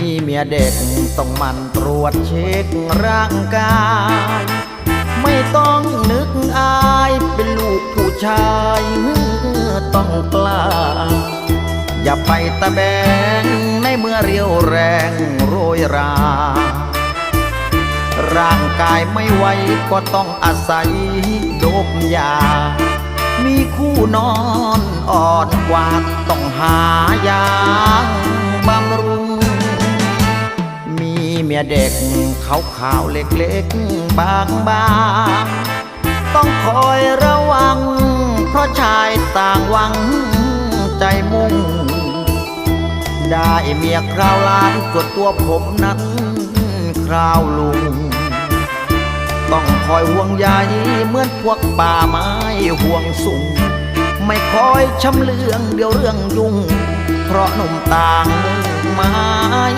มีเมียเด็กต้องมันตรวจเช็คร่างกาย ไม่ต้องนึกอายเป็นลูกผู้ชายต้องกล้า อย่าไปตะแบงในเมื่อเรียวแรงโรยรา ร่างกายไม่ไหวก็ต้องอาศัยโดบยา มีคู่นอนอ่อนกว่าต้องหายา มีเมียเด็กขาวขาวๆเล็กๆ บางบางๆต้องคอยระวัง เพราะชายต่างหวังใจมุ่ง ได้เมียคราวหลานส่วนตัวผมนั้นคราวลุง ต้องคอยห่วงใยเหมือนพวกป่าไม้ห่วงสูงไม่คอยชำเลืองเดี๋ยวเรื่องยุ่ง เพราะหนุ่มต่างมุ่งหมาย